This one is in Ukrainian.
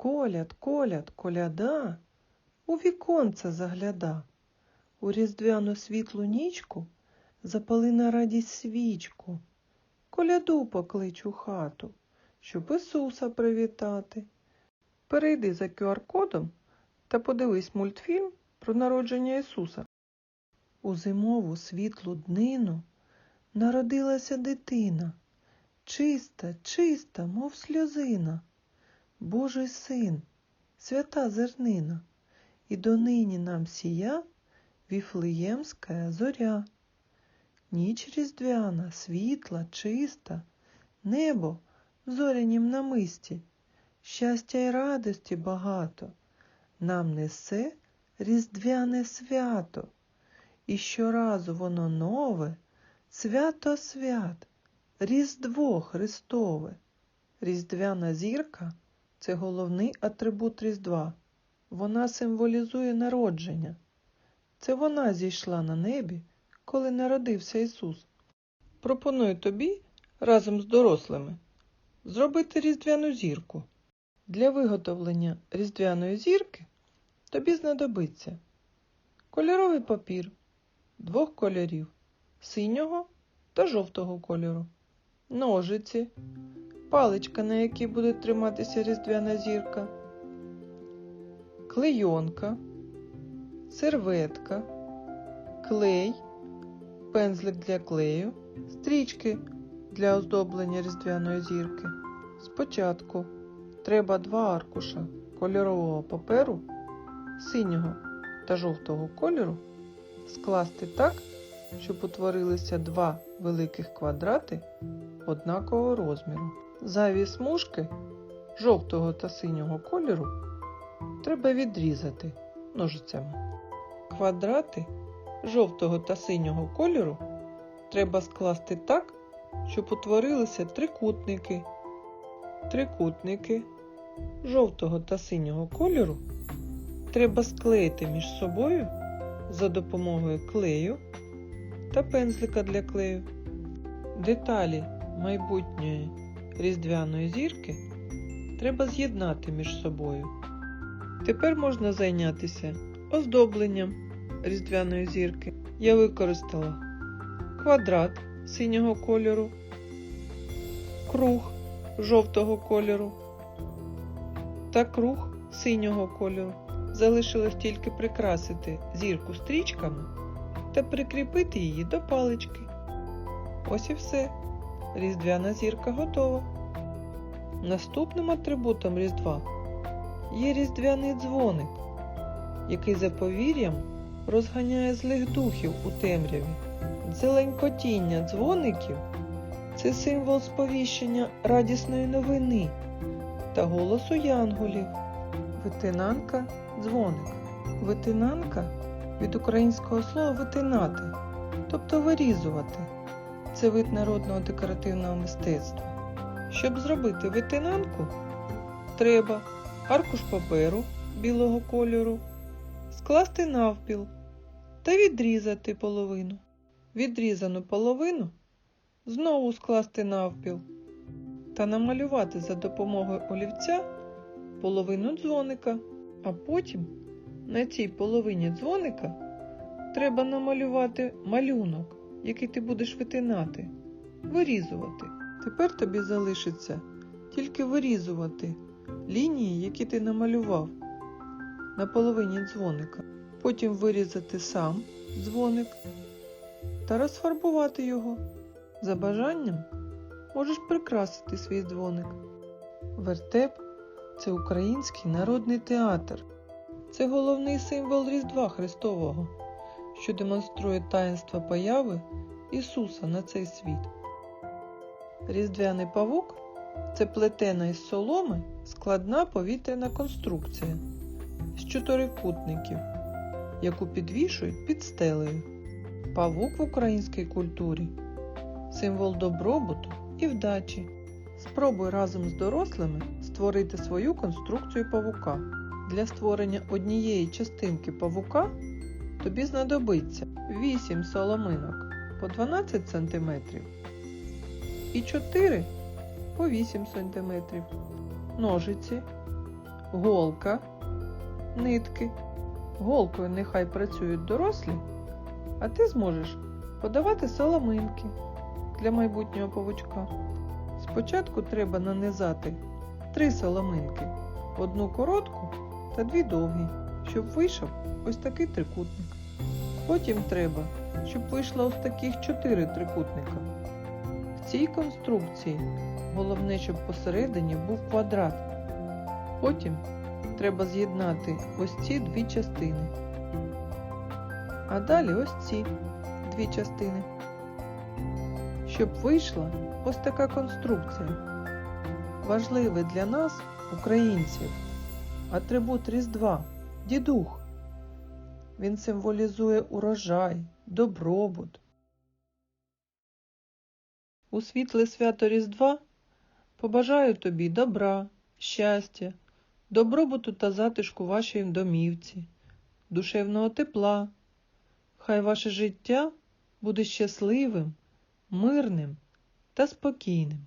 Коляд, коляд, коляда, у віконце загляда, у різдвяну світлу нічку запали на радість свічку. Коляду поклич у хату, щоб Ісуса привітати. Перейди за QR-кодом та подивись мультфільм про народження Ісуса. У зимову світлу днину народилася дитина, чиста, чиста, мов сльозина, Божий син, свята зернина, і донині нам сія Віфлеємська зоря. Ніч різдвяна, світла, чиста, небо в зорянім намисті, щастя й радості багато, нам несе різдвяне свято, і щоразу воно нове, свято свят, Різдво Христове. Різдвяна зірка це головний атрибут Різдва. Вона символізує народження. Це вона зійшла на небі, коли народився Ісус. Пропоную тобі разом з дорослими зробити різдвяну зірку. Для виготовлення різдвяної зірки тобі знадобиться кольоровий папір двох кольорів синього та жовтого кольору, ножиці, паличка, на якій буде триматися різдвяна зірка, клейонка, серветка, клей, пензлик для клею, стрічки для оздоблення різдвяної зірки. Спочатку треба два аркуша кольорового паперу синього та жовтого кольору скласти так, щоб утворилися два великих квадрати однакового розміру. Зайві смужки жовтого та синього кольору треба відрізати ножицями. Квадрати жовтого та синього кольору треба скласти так, щоб утворилися трикутники. Трикутники жовтого та синього кольору треба склеїти між собою за допомогою клею та пензлика для клею. Деталі майбутньої різдвяної зірки треба з'єднати між собою. Тепер можна зайнятися оздобленням різдвяної зірки. Я використала квадрат синього кольору, круг жовтого кольору та круг синього кольору. Залишилось тільки прикрасити зірку стрічками та прикріпити її до палички. Ось і все. Різдвяна зірка готова. Наступним атрибутом Різдва є різдвяний дзвоник, який за повір'ям розганяє злих духів у темряві. Дзеленькотіння дзвоників це символ сповіщення радісної новини та голосу янголів. Витинанка дзвоник. Витинанка від українського слова витинати, тобто вирізувати. Це вид народного декоративного мистецтва. Щоб зробити витинанку, треба аркуш паперу білого кольору, скласти навпіл та відрізати половину. Відрізану половину знову скласти навпіл та намалювати за допомогою олівця половину дзвоника, а потім на цій половині дзвоника треба намалювати малюнок, який ти будеш витинати, вирізувати. Тепер тобі залишиться тільки вирізувати лінії, які ти намалював на половині дзвоника. Потім вирізати сам дзвоник та розфарбувати його. За бажанням можеш прикрасити свій дзвоник. Вертеп це український народний театр. Це головний символ Різдва Христового, що демонструє таїнство появи Ісуса на цей світ. Різдвяний павук це плетена із соломи складна повітряна конструкція з чотирикутників, яку підвішують під стелею. Павук в українській культурі символ добробуту і вдачі. Спробуй разом з дорослими створити свою конструкцію павука. Для створення однієї частинки павука тобі знадобиться 8 соломинок по 12 см і 4 по 8 см, ножиці, голка, нитки. Голкою нехай працюють дорослі, а ти зможеш подавати соломинки для майбутнього павучка. Спочатку треба нанизати три соломинки, одну коротку та дві довгі, щоб вийшов ось такий трикутник. Потім треба, щоб вийшло ось таких чотири трикутника. В цій конструкції головне, щоб посередині був квадрат. Потім треба з'єднати ось ці дві частини. А далі ось ці дві частини. Щоб вийшла ось така конструкція. Важливий для нас, українців, атрибут Різдва дідух. Він символізує урожай, добробут. У світле свято Різдва побажаю тобі добра, щастя, добробуту та затишку вашій домівці, душевного тепла. Хай ваше життя буде щасливим, мирним та спокійним.